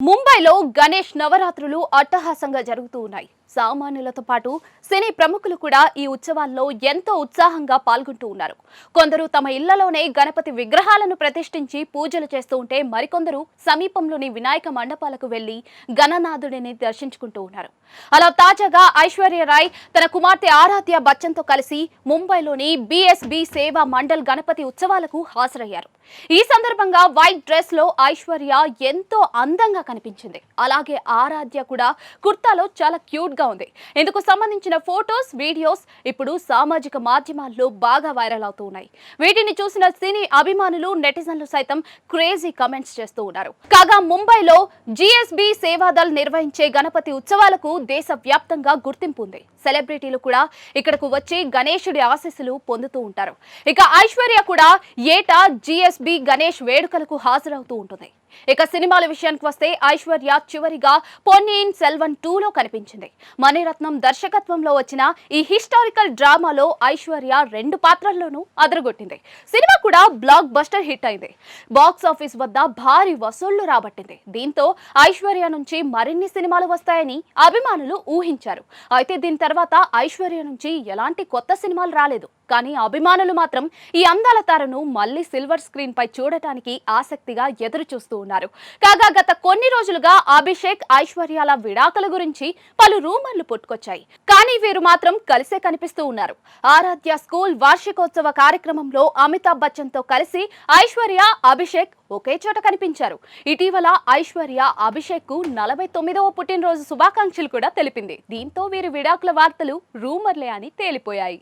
ముంబైలో గణేష్ నవరాత్రులు అట్టహాసంగా జరుగుతూ ఉన్నాయి. సామాన్యులతో పాటు సినీ ప్రముఖులు కూడా ఈ ఉత్సవాల్లో ఎంతో ఉత్సాహంగా పాల్గొంటూ ఉన్నారు. కొందరు తమ ఇళ్ళలోనే గణపతి విగ్రహాలను ప్రతిష్ఠించి పూజలు చేస్తూ ఉంటే మరికొందరు సమీపంలోని వినాయక మండపాలకు వెళ్ళి గణనాథుడిని దర్శించుకుంటూ ఉన్నారు. అలా తాజాగా ఐశ్వర్య రాయ్ తన కుమార్తె ఆరాధ్య బచ్చన్తో కలిసి ముంబైలోని బిఎస్బి సేవా మండల్ గణపతి ఉత్సవాలకు హాజరయ్యారు. ఈ సందర్భంగా వైట్ డ్రెస్లో ఐశ్వర్య ఎంతో అందంగా కనిపించింది. అలాగే ఆరాధ్య కూడా కుర్తాలో చాలా క్యూట్ గా ఉంది. ఇందుకు సంబంధించిన ఫోటోస్ వీడియోస్ ఇప్పుడు సామాజిక మాధ్యమాల్లో బాగా వైరల్ అవుతూ ఉన్నాయి. వీటిని చూసిన సినీ అభిమానులు నెటిజన్లు సైతం క్రేజీ కమెంట్స్ చేస్తూ ఉన్నారు. కాగా ముంబైలో జిఎస్బి సేవాదల్ నిర్వహించే గణపతి ఉత్సవాలకు దేశ వ్యాప్తంగా గుర్తింపు ఉంది. సెలబ్రిటీలు కూడా ఇక్కడకు వచ్చి గణేశుడి ఆశీస్సులు పొందుతూ ఉంటారు. ఇక ఐశ్వర్య కూడా ఏటా జిఎస్బి గణేష్ వేడుకలకు హాజరవుతూ ఉంటుంది. ఇక సినిమాల విషయానికి వస్తే ఐశ్వర్య చివరిగా పొన్నియిన్ సెల్వన్ టూలో కనిపించింది. మణిరత్నం దర్శకత్వంలో వచ్చిన ఈ హిస్టారికల్ డ్రామాలో ఐశ్వర్య రెండు పాత్రల్లోనూ అదరగొట్టింది. సినిమా కూడా బ్లాక్ బస్టర్ హిట్ అయింది. బాక్స్ ఆఫీస్ వద్ద భారీ వసూళ్ళు రాబట్టింది. దీంతో ఐశ్వర్య నుంచి మరిన్ని సినిమాలు వస్తాయని అభిమానులు ఊహించారు. అయితే దీని తర్వాత ఐశ్వర్య నుంచి ఎలాంటి కొత్త సినిమాలు రాలేదు. కానీ అభిమానులు మాత్రం ఈ అందాల తారను మళ్ళీ సిల్వర్ స్క్రీన్ పై చూడటానికి ఆసక్తిగా ఎదురు చూస్తూ ఉన్నారు. కాగా గత కొన్ని రోజులుగా అభిషేక్ ఐశ్వర్యాల విడాకుల గురించి పలు రూమర్లు పుట్టుకొచ్చాయి. కానీ వీరు మాత్రం కలిసే కనిపిస్తూ ఉన్నారు. ఆరాధ్య స్కూల్ వార్షికోత్సవ కార్యక్రమంలో అమితాబ్ బచ్చన్తో కలిసి ఐశ్వర్య అభిషేక్ ఒకే చోట కనిపించారు. ఇటీవల ఐశ్వర్య అభిషేక్కు నలభై తొమ్మిదవ పుట్టినరోజు శుభాకాంక్షలు కూడా తెలిపింది. దీంతో వీరి విడాకుల వార్తలు రూమర్లే అని తేలిపోయాయి.